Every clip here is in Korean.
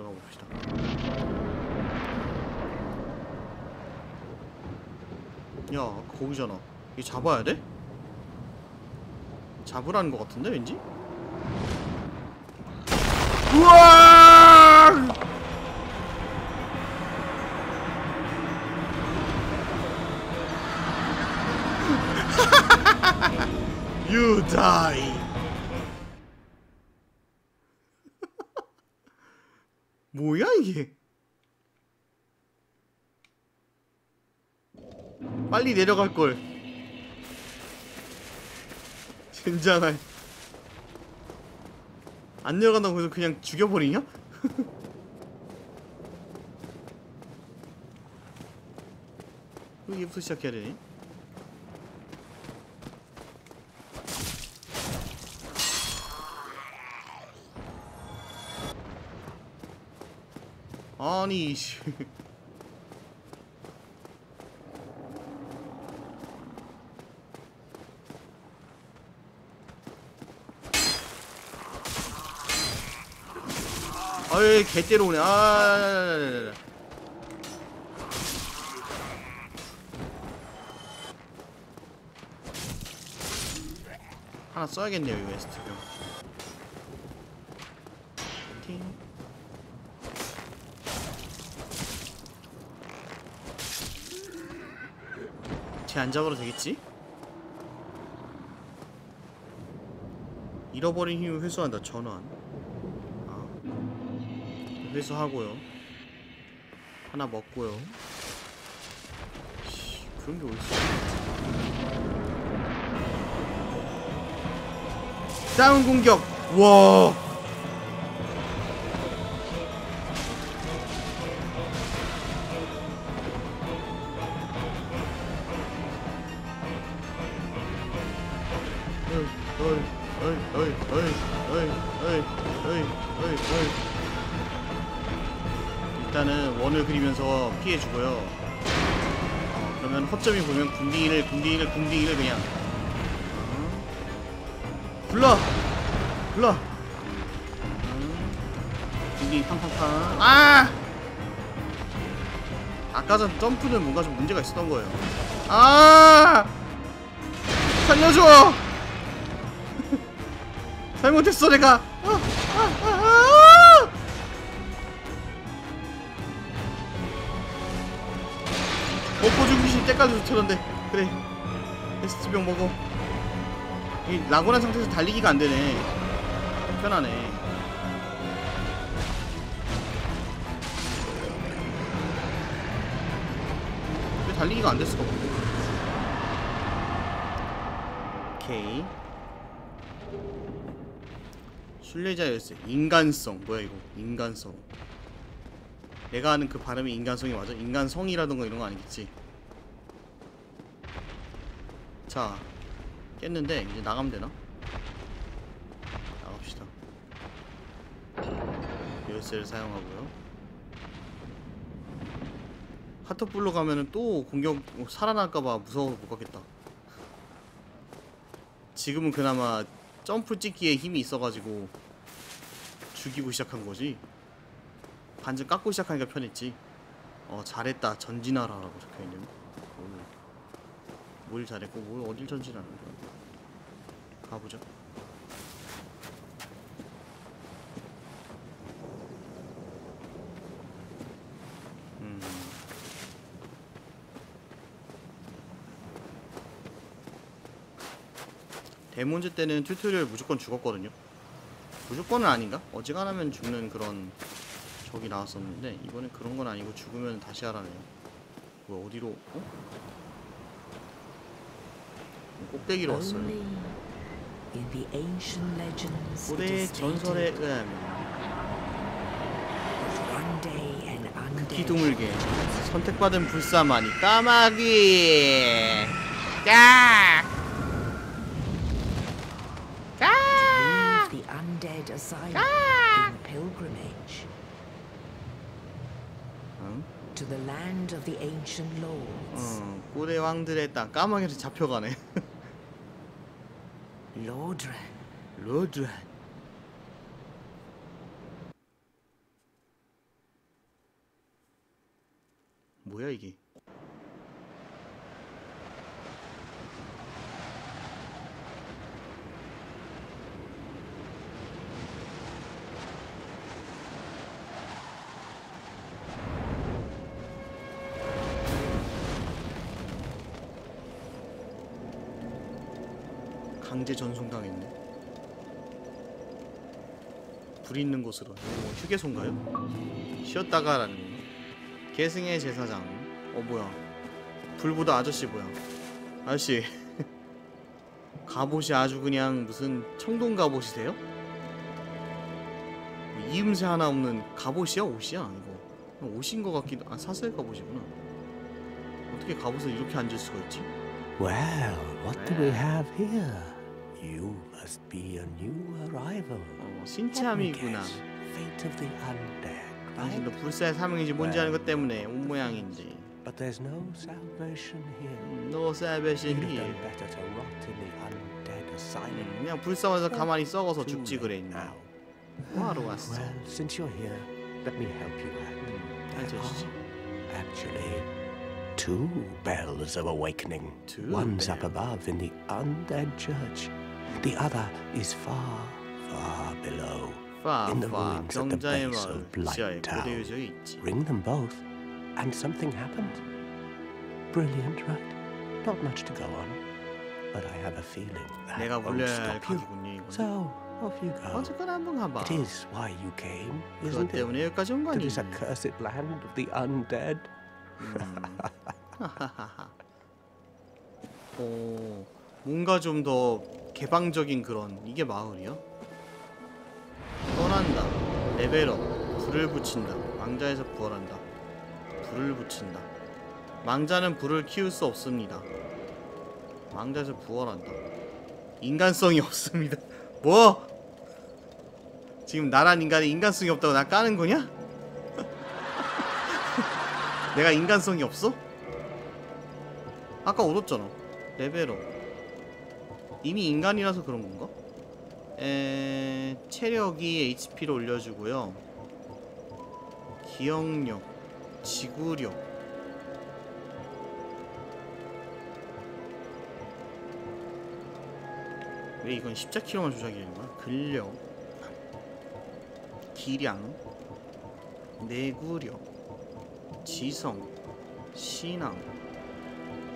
들어가 봅시다. 야, 거기잖아. 이거 잡아야 돼? 잡으라는 것 같은데, 왠지? 우와! You. 뭐야 이게? 빨리 내려갈 걸. 젠장할. 안 내려간다고 해서 그냥 죽여버리냐? 여기부터 시작해야 되네. 아니 아유 개 때려오네 아 하나 써야겠네요 이 웨스트병 팅 쟤안 잡아도 되겠지? 잃어버린 힘을 회수한다 전환 아. 회수하고요. 하나 먹고요. 씨, 그런 게 어딨어. 다운 공격! 와 피해주고요. 어, 그러면 허점이 보면 궁딩이를, 궁딩이를, 궁딩이를 그냥 어. 불러, 불러. 음. 궁딩이 팡팡팡. 아! 아까 전 점프는 뭔가 좀 문제가 있었던 거예요. 아! 살려줘! 잘못했어 내가. 죽이신 때까지 좋던데. 그래. 베스트병 먹어. 이 라고난 상태에서 달리기가 안 되네. 편하네. 왜 달리기가 안될 수가 없네 오케이. 순례자 열쇠 인간성. 뭐야 이거? 인간성. 내가 아는 그 발음이 인간성이 맞아? 인간성이라던가 이런 거 아니겠지 자 깼는데 이제 나가면 되나? 나갑시다. 열쇠를 사용하고요. 하트불로 가면은 또 공격 살아날까봐 무서워서 못 가겠다. 지금은 그나마 점프 찍기에 힘이 있어가지고 죽이고 시작한 거지. 반쯤 깎고 시작하니까 편했지. 어 잘했다. 전진하라라고 적혀있네 뭘, 뭘 잘했고 뭘 어딜 전진하는 거야. 가보자. 음. 데몬즈 때는 튜토리얼 무조건 죽었거든요. 무조건은 아닌가? 어지간하면 죽는 그런 적이 나왔었는데 이번엔 그런 건 아니고 죽으면 다시 하라네요. 뭐 어디로 어? 꼭대기로 왔어요 고대 전설에 의하면 undead 기둥을게 선택받은 불사만이 까마귀 까! 까! Ah! to the land of the ancient lords. 어, 고대 왕들의 땅 까마귀한테 잡혀가네 로드란, 로드란. 뭐야 이게? 강제 전송당했네. 불 있는 곳으로. 뭐 휴게소인가요? 쉬었다가 라는 거. 계승의 제사장. 어 뭐야? 불보다 아저씨 뭐야? 아저씨. 갑옷이 아주 그냥 무슨 청동 갑옷이세요? 뭐 이음새 하나 없는 갑옷이야 옷이야 이거. 옷인 것 같기도. 아 사슬 갑옷이구나. 어떻게 갑옷을 이렇게 앉을 수가 있지? Well, what do we have here? You must be a new arrival. 어 Let me 신참이구나. guess. Fate of the undead, 당신도 right? 불사의 사명인지 뭔지 아는 것 때문에 온 모양인지. But there's no salvation here. No salvation You'd have here. done better to rot in the undead asylum. 음, 그냥 불쌍해서 가만히 썩어서 Too 죽지 late 그랬냐. now. 뭐하러 왔어? Well, since you're here, let me help you out. 음, There 앉아주지. are actually two bells of awakening. Two One's up bells. above in the undead church. The other is far, far below. in the 파파 ruins at the 경자의 base 마을 of Blight 지하에 Town. 고대 유적이 있지. Ring them both, and something happened. Brilliant, right? Not much to go on, but I have a feeling that 내가 won't 물려야 할 stop you. 각이군요 이건. So off you go. 어쨌거나 한번 가봐. It is why you came, 그것 isn't it? 때문에 여기까지 온거 To 아니니? this accursed land of the undead. 오, 뭔가 좀더 개방적인 그런 이게 마을이야? 떠난다. 레벨업. 불을 붙인다. 망자에서 부활한다. 불을 붙인다. 망자는 불을 키울 수 없습니다. 망자에서 부활한다. 인간성이 없습니다. 뭐? 지금 나란 인간이 인간성이 없다고 나 까는 거냐? 내가 인간성이 없어? 아까 얻었잖아. 레벨업. 이미 인간이라서 그런 건가? 에... 체력이 HP를 올려주고요. 기억력, 지구력. 왜 이건 십자키로만 조작이 되는 거야? 근력, 기량, 내구력, 지성, 신앙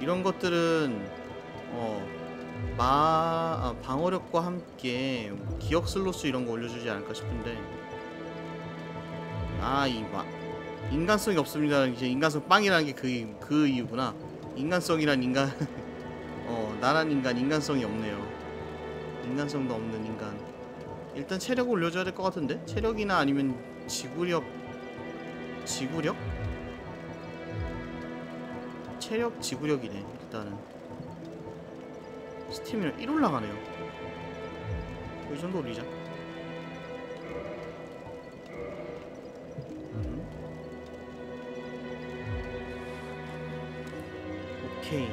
이런 것들은 어 마, 아, 방어력과 함께 기억 슬로스 이런 거 올려주지 않을까 싶은데. 아이 마 인간성이 없습니다. 이제 인간성 빵이라는 게 그 그 이유구나. 인간성이란 인간 어 나란 인간 인간성이 없네요. 인간성도 없는 인간. 일단 체력 올려줘야 될 것 같은데? 체력이나 아니면 지구력 지구력? 체력 지구력이네 일단은 스팀이 1 올라가네요. 이 정도 올리자. 음. 오케이.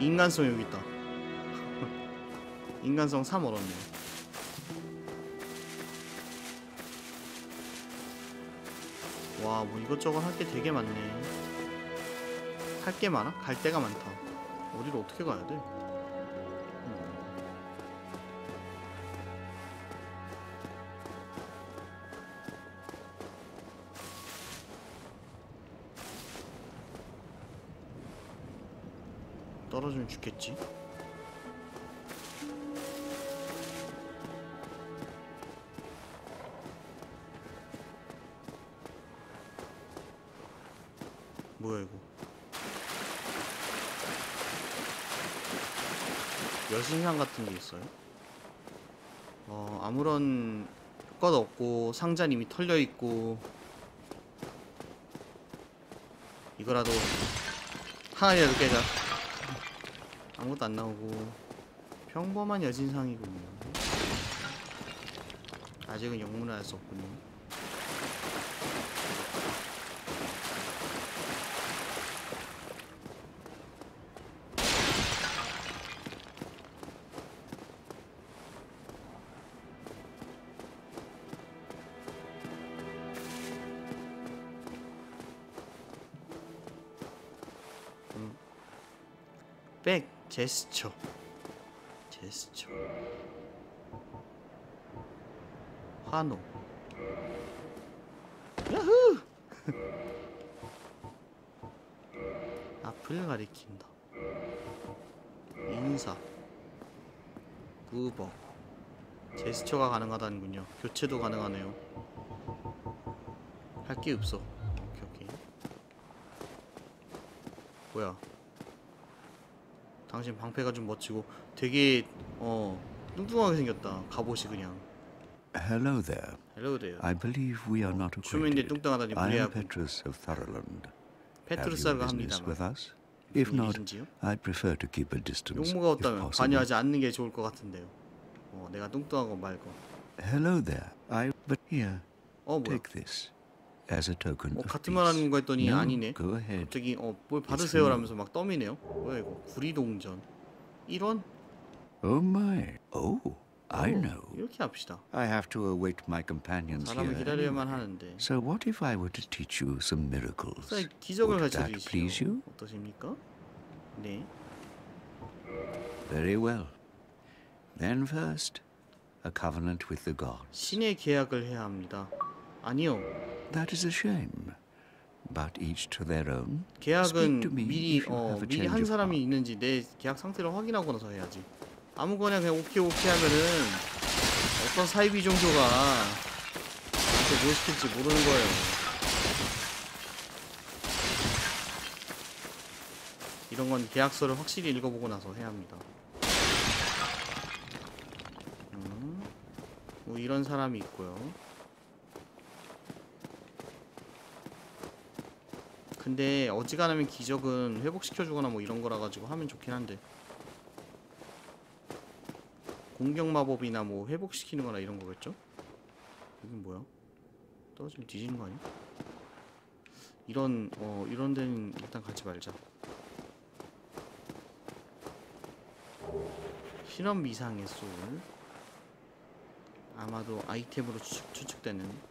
인간성 여기 있다. 인간성 3 얻었네 와, 뭐 이것저것 할 게 되게 많네. 할 게 많아? 갈 데가 많다. 어디로 어떻게 가야 돼? 음. 떨어지면 죽겠지. 여신상 같은 게 있어요? 어 아무런 효과도 없고 상자는 이미 털려 있고 이거라도 하나라도 깨자. 아무것도 안 나오고 평범한 여신상이군요. 아직은 영문을 알 수 없군요. 제스처 제스처 환호 야후 앞을 가리킨다. 인사. 무버. 제스처가 가능하다는군요. 교체도 가능하네요. 할 게 없어. 오케이 오케이. 뭐야 당신 방패가 좀 멋지고 되게 어 뚱뚱하게 생겼다 갑옷이 그냥 Hello there. 헬로우 데요 I believe we are not acquainted. 뚱뚱하다니 I am 무례하고 Petrus of Thoroland. Have you 페트루스가 business 합니다만 with us? If not, 일이신지요? I prefer to keep a distance. 용무가 if 없다면 possible. 관여하지 않는 게 좋을 것 같은데요 어 내가 뚱뚱하고 말고 Hello there. I but here, 어 뭐야 take this as a token 어 of 같은 말 하는 peace. 거 했더니 No, 아니네 Go ahead. 갑자기 어 뭘 받으세요 라면서 막 떠미네요 뭐야 이거 구리동전 1원? Oh my. Oh, I 어, know. 이렇게 합시다 I have to await my companions 사람을 here. 기다려야만 하는데 So what if I were to teach you some miracles? 사이 기적을 Would that 가르쳐 please 주시죠 you? 어떠십니까? 네 Very well. Then first, a covenant with the gods. 신의 계약을 해야 합니다 아니요 That is a shame. But each to their own. 계약은 미리 어 미리 한 사람이. 있는지 내 계약 상태를 확인하고 나서 해야지 아무거나 그냥 오케이 오케이 하면은 어떤 사이비 종교가 나한테 뭘 시킬지 모르는 거예요 이런 건 계약서를 확실히 읽어보고 나서 해야 합니다 음, 뭐 이런 사람이 있고요 근데 어지간하면 기적은 회복시켜주거나 뭐 이런 거라 가지고 하면 좋긴 한데 공격 마법이나 뭐 회복시키는 거나 이런 거겠죠? 이건 뭐야? 떨어지면 뒤지는 거 아니야? 이런 어 이런 데는 일단 가지 말자 실험 미상의 소울 아마도 아이템으로 추측, 추측되는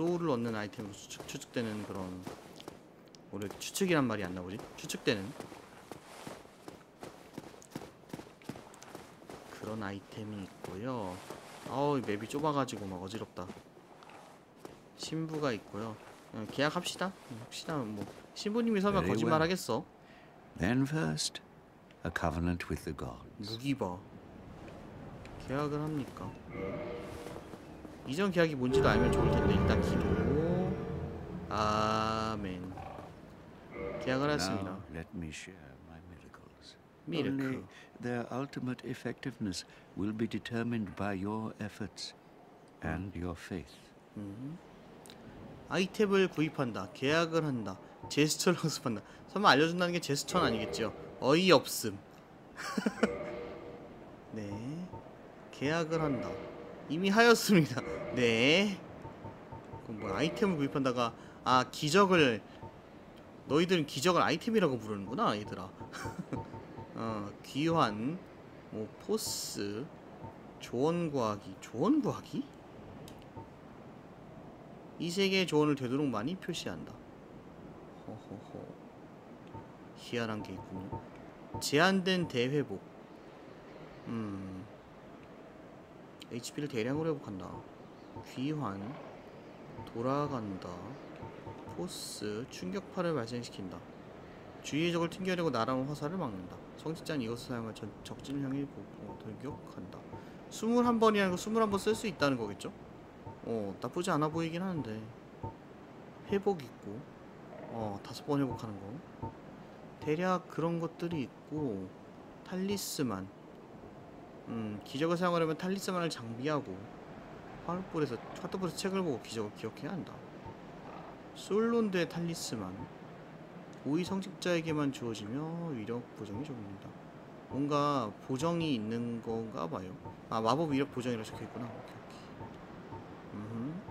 소울을 얻는 아이템으로 추측, 추측되는 그런 원래 추측이란 말이 안 나오지? 추측되는 그런 아이템이 있고요. 아우 이 맵이 좁아가지고 막 어지럽다. 신부가 있고요. 어, 계약합시다. 음, 합시다. 뭐 신부님이 설마 거짓말. 하겠어? Then first, a covenant with the gods. 무기바 계약을 합니까? 이전 계약이 뭔지도 알면 좋을 텐데 일단 기도 아멘 계약을 했습니다. Let me share my miracles. 미르크 Only their ultimate effectiveness will be determined by your efforts and your faith. 아이템을 구입한다 계약을 한다 제스처를 연습한다 설마 알려준다는 게 제스처는 아니겠죠 어이없음 네 계약을 한다 이미 하였습니다 네 뭐 아이템을 구입한다가 아 기적을 너희들은 기적을 아이템이라고 부르는구나 얘들아 어 귀환 뭐 포스 조언 구하기 조언 구하기 이 세계의 조언을 되도록 많이 표시한다. 허허허. 희한한 게 있군요. 제한된 대회복. 음. HP를 대량으로 회복한다. 귀환. 돌아간다. 포스. 충격파를 발생시킨다. 주위의 적을 튕겨내고 날아오는 화살을 막는다. 성직자는 이것을 사용해 전, 적진을 향해 보- 어, 돌격한다. 21번이라는 거 21번 쓸 수 있다는 거겠죠? 어 나쁘지 않아 보이긴 하는데 회복 있고 어 다섯 번 회복하는 거 대략 그런 것들이 있고 탈리스만 음 기적을 사용하려면 탈리스만을 장비하고 화롯불에서 화롯불에서 책을 보고 기적을 기억해야 한다 솔론드의 탈리스만 고위 성직자에게만 주어지며 위력 보정이 적용된다 뭔가 보정이 있는 건가 봐요 아 마법 위력 보정이라 적혀 있구나 오케이 오케이 음,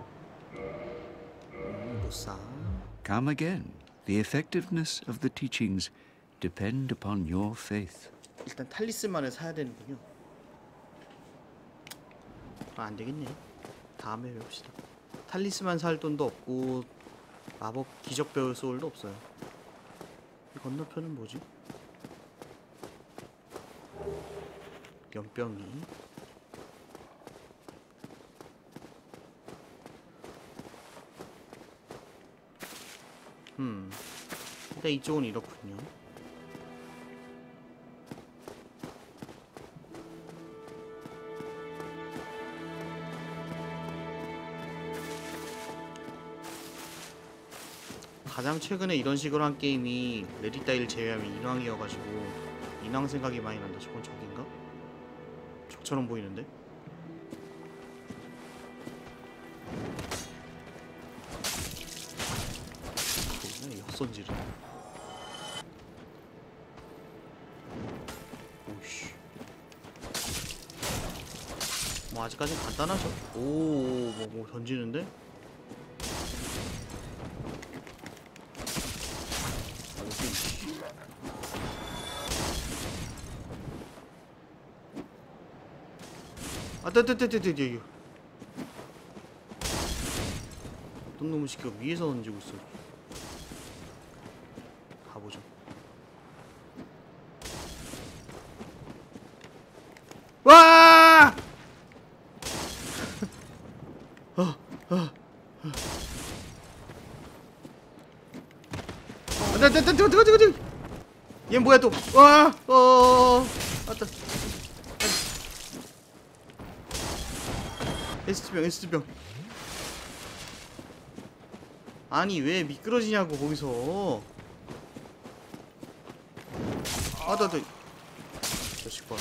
음, 무사. Come again. The effectiveness of the teachings depend upon your faith. 일단 탈리스만을 사야 되는군요. 아, 안 되겠네. 다음에 배웁시다. 탈리스만 살 돈도 없고 마법 기적 배울 소울도 없어요. 이 건너편은 뭐지? 연병이 음 일단 이쪽은 이렇군요 가장 최근에 이런 식으로 한 게임이 레디다이를 제외하면 인왕이어가지고 인왕 생각이 많이 난다. 저건 적인가? 적처럼 보이는데? 이 헛손질은. 오씨. 뭐 아직까지 간단하죠? 오, 뭐, 뭐 던지는데? 뜨뜨뜨뜨뜨. 어떤 놈의 시키가 위에서 던지고 있어. 가보죠. 와! 어, 어, 어. 아, 뜨, 뜨, 뜨, 뜨, 뜨, 뜨, 뜨. 얘 뭐야 또? 와, 어, 에스트병 에스트병. 아니 왜 미끄러지냐고 거기서. 아나나. 자식 봐.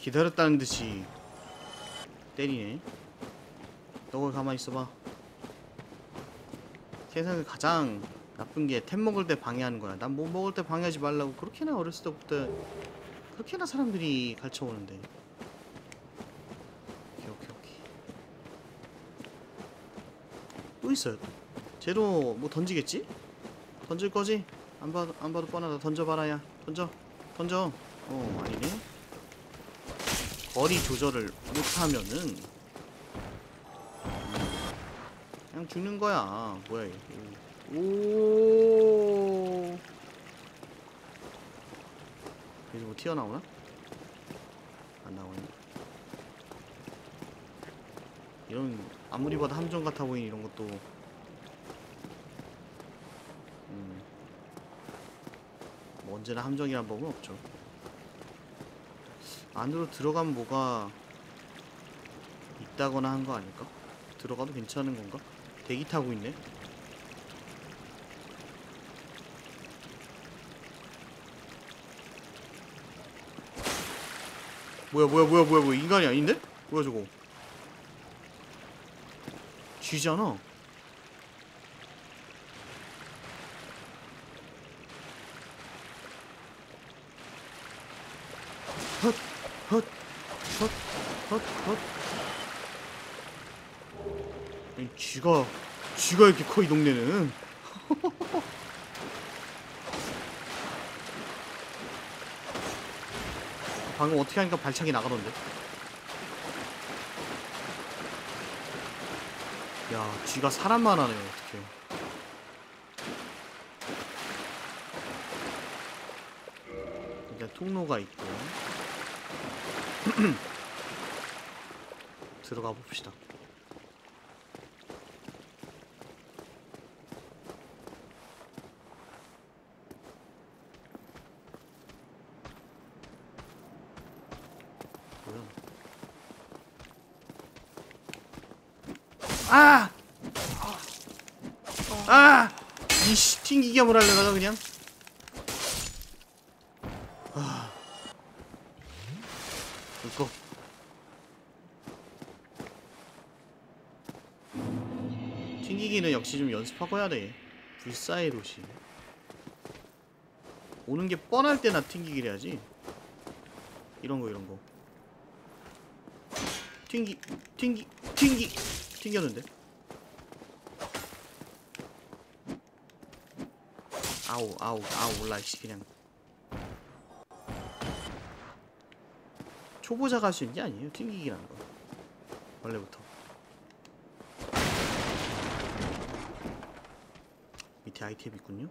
기다렸다는 듯이. 때리네. 너 거기 가만히 있어봐. 세상에 가장 나쁜 게 템 먹을 때 방해하는 거야. 난 뭐 먹을 때 방해하지 말라고 그렇게나 어렸을 때부터 그렇게나 사람들이 가르쳐 오는데 오케이 오케이 오케이 또 있어요 또. 쟤도 뭐 던지겠지? 던질 거지? 안 봐도 안 봐도 뻔하다. 던져봐라 야. 던져. 던져. 어 아니네. 거리 조절을 못하면은. 음, 그냥 죽는 거야. 뭐야 이거 오. 여기서 뭐 튀어나오나? 안 나오네. 이런 아무리 봐도 함정 같아 보이는 이런 것도 음, 뭐 언제나 함정이란 법은 없죠. 안으로 들어가면 뭐가 있다거나 한 거 아닐까? 들어가도 괜찮은 건가? 대기 타고 있네. 뭐야 뭐야 뭐야 뭐야 뭐야 인간이 아닌데? 뭐야 저거? 쥐잖아. 헛, 헛, 헛, 헛, 헛. 아니, 쥐가, 쥐가 이렇게 커, 이 동네는. 방금 어떻게 하니까 발차기 나가던데. 야, 쥐가 사람만 하네, 어떡해. 일단 통로가 있고. 들어가 봅시다. 뭐야? 아! 아! 이씨 튕기게 한번 하려다가 그냥? 아. 이거 튕기기는 역시 좀 연습하고 해야 돼. 불사의 도시. 오는 게 뻔할 때나 튕기기를 해야지. 이런 거 이런 거. 튕기 튕기 튕기 튕겼는데? 아우 아우 아우 올라 이씨 그냥. 초보자가 할 수 있는 게 아니에요? 튕기기라는 거. 원래부터. 밑에 아이템 있군요.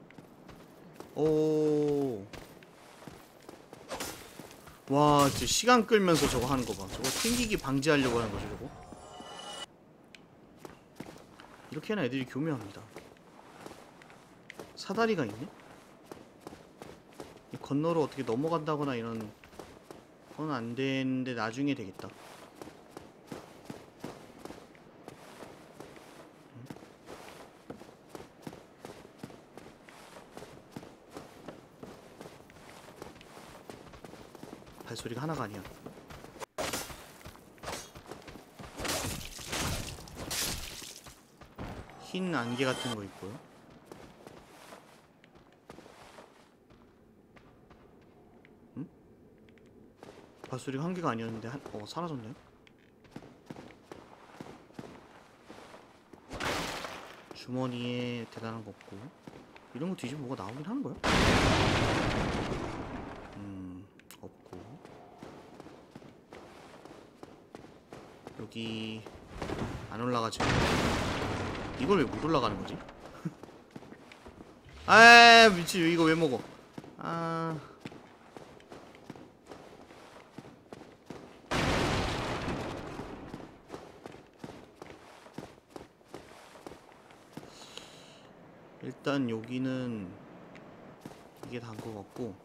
오. 와, 진짜 시간 끌면서 저거 하는 거 봐. 저거 튕기기 방지하려고 하는 거죠, 저거. 이렇게 해나 애들이 교묘합니다. 사다리가 있네? 이 건너로 어떻게 넘어간다거나 이런 건 안 되는데 나중에 되겠다. 발소리가 하나가 아니야. 흰 안개 같은 거 있고요. 응? 발소리가 한 개가 아니었는데 한, 어 사라졌네요. 주머니에 대단한 거 없고 이런 거 뒤지면 뭐가 나오긴 하는 거야? 음 없고 여기 안 올라가죠 이걸 왜 못 올라가는 거지? 아 미치 이거 왜 먹어 아 일단 여기는 이게 다인 것 같고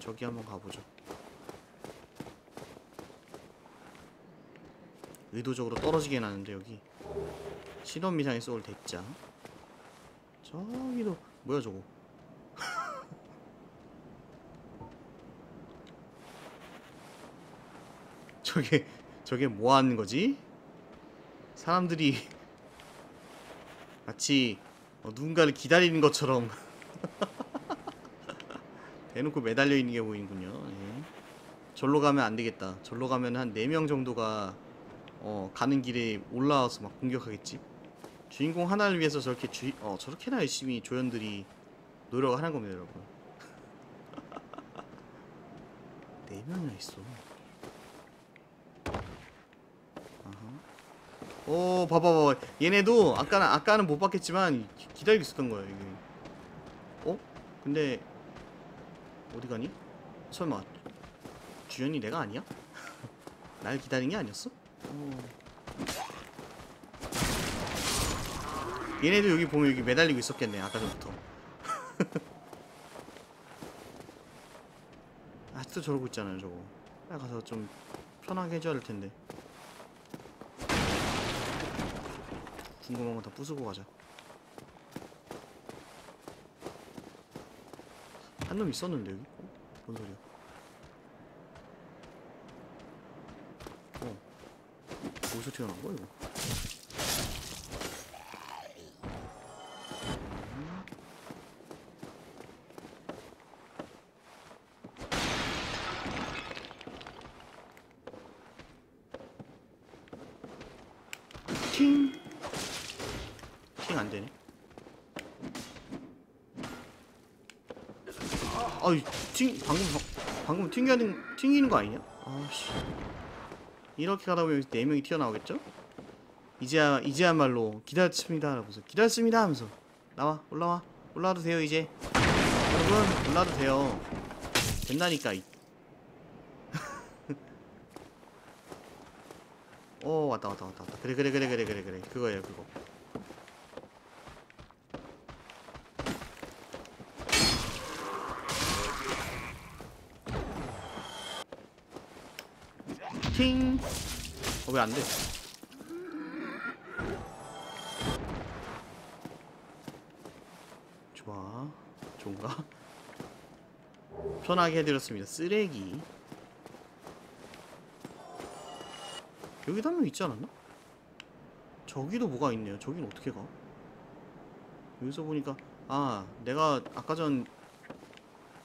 저기 한번 가보죠. 의도적으로 떨어지게 해놨는데 여기 신원 미상의 소울 대자 저기도 뭐야 저거 저게 저게 뭐 하는 거지? 사람들이 마치 어, 누군가를 기다리는 것처럼 대놓고 매달려 있는 게 보이는군요. 예. 절로 가면 안 되겠다. 절로 가면 한 4명 정도가 어, 가는 길에 올라와서 막 공격하겠지. 주인공 하나를 위해서 저렇게 주, 어, 저렇게나 열심히 조연들이 노력을 하는 겁니다, 여러분. 4명이나 있어. 아하. 오, 봐봐, 봐봐. 얘네도 아까는 아까는 못 봤겠지만 기- 기다리고 있었던 거예요, 이게. 어? 근데 어디 가니? 설마 주연이 내가 아니야? 날 기다린 게 아니었어? 어. 얘네도 여기 보면 여기 매달리고 있었겠네 아까 전부터. 아직도 저러고 있잖아요 저거. 빨리 가서 좀 편하게 해줘야 할 텐데. 궁금한 거 다 부수고 가자. 한 놈 있었는데 여기? 어? 뭔 소리야? 어. 어디서 튀어나온 거야 이거 팅 방금 방- 방금 튕기는 튕기는 거 아니냐? 아씨. 이렇게 가다 보면 네 명이 튀어나오겠죠? 이제야 이제야말로 기다렸습니다 하면서 기다렸습니다 하면서. 나와 올라와. 올라와도 돼요 이제. 여러분 올라와도 돼요. 된다니까 이. 오 왔다 왔다 왔다 왔다. 그래 그래 그래 그래 그래 그래. 그거예요 그거 팅! 어, 왜 안 돼? 좋아. 좋은가? 편하게 해드렸습니다. 쓰레기. 여기도 한 명 있지 않았나? 저기도 뭐가 있네요. 저긴 어떻게 가? 여기서 보니까 아 내가 아까 전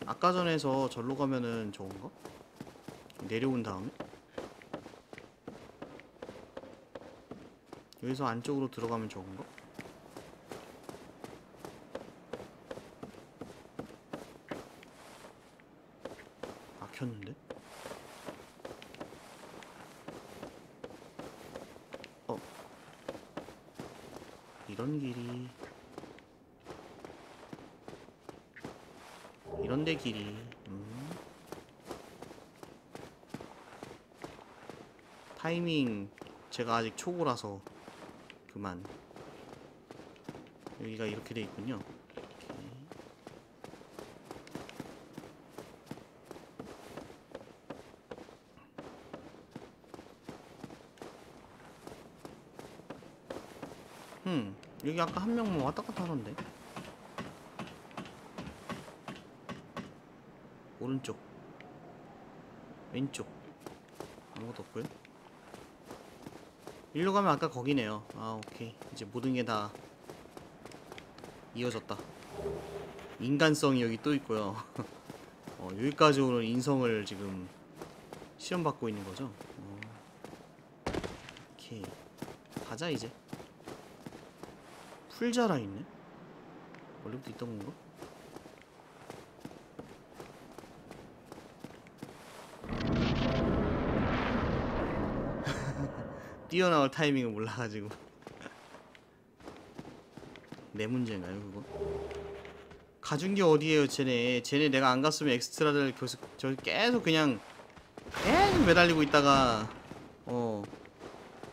아까 전에서 절로 가면은 저건가? 내려온 다음에 여기서 안쪽으로 들어가면 저건가? 막혔는데? 어 이런 길이 이런데 길이 음. 타이밍 제가 아직 초보라서 그만. 여기가 이렇게 돼 있군요. 음 여기 아까 한 명만 왔다 갔다 하던데. 오른쪽. 왼쪽. 아무것도 없고요 일로 가면 아까 거기네요. 아 오케이. 이제 모든 게 다 이어졌다. 인간성이 여기 또 있고요. 어, 여기까지 오는 인성을 지금 시험 받고 있는 거죠? 어. 오케이. 가자 이제. 풀자라 있네? 원래부터 있던 건가? 뛰어나올 타이밍을 몰라가지고. 내 문제인가요 그거? 가준 게 어디에요 쟤네? 쟤네 내가 안 갔으면 엑스트라를 계속 저 계속 그냥 계속 매달리고 있다가 어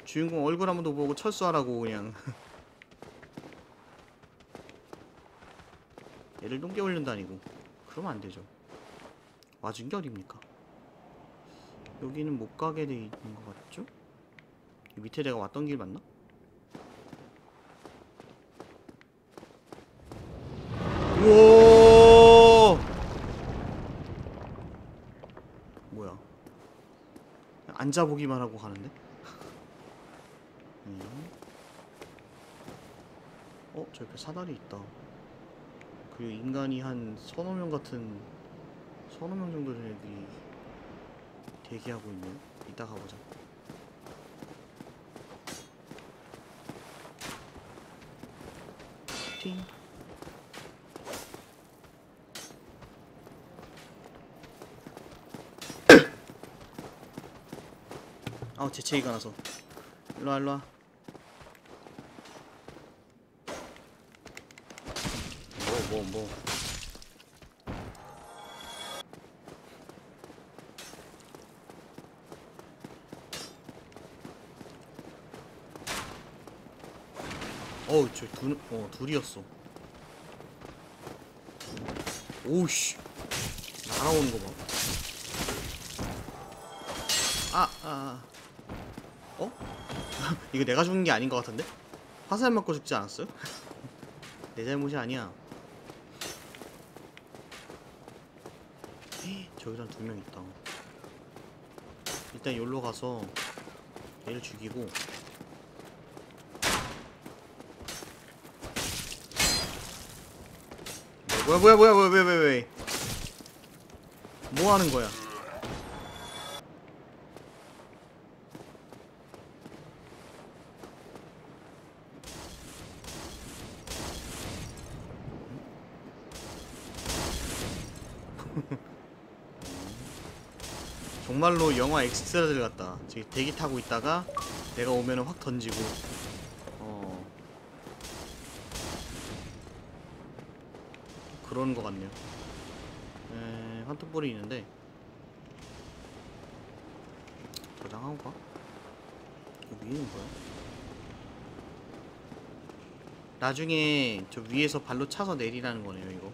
주인공 얼굴 한 번도 보고 철수하라고 그냥. 얘를 똥개 올린다니고. 그러면 안 되죠. 와준 게 어딥니까? 여기는 못 가게 돼 있는 것 같죠? 이 밑에 내가 왔던 길 맞나? 우와 뭐야 앉아보기만 하고 가는데? 음. 어? 저 옆에 사다리 있다 그리고 인간이 한 서너 명 같은 서너 명 정도 되는 애들이 대기하고 있네요 이따 가보자 팅 아우 재채기가 나서. 일로와 일로와. 뭐 뭐 뭐 어우 저 둘, 어 둘이었어 오우씨 날아오는 거봐 아, 아, 아. 어? 이거 내가 죽은 게 아닌 것 같은데? 화살 맞고 죽지 않았어요? 내 잘못이 아니야. 헤이, 저기도 한두명 있다. 일단 여기로 가서 얘를 죽이고 뭐야 뭐야 뭐야 뭐야 왜왜 왜? 뭐 하는 거야? 정말로 영화 엑스트라들 같다. 저기 대기 타고 있다가 내가 오면은 확 던지고. 어. 그런 거 같네요. 에, 환토볼이 있는데 저장하고 가. 그 위에는 뭐야? 나중에 저 위에서 발로 차서 내리라는 거네요, 이거.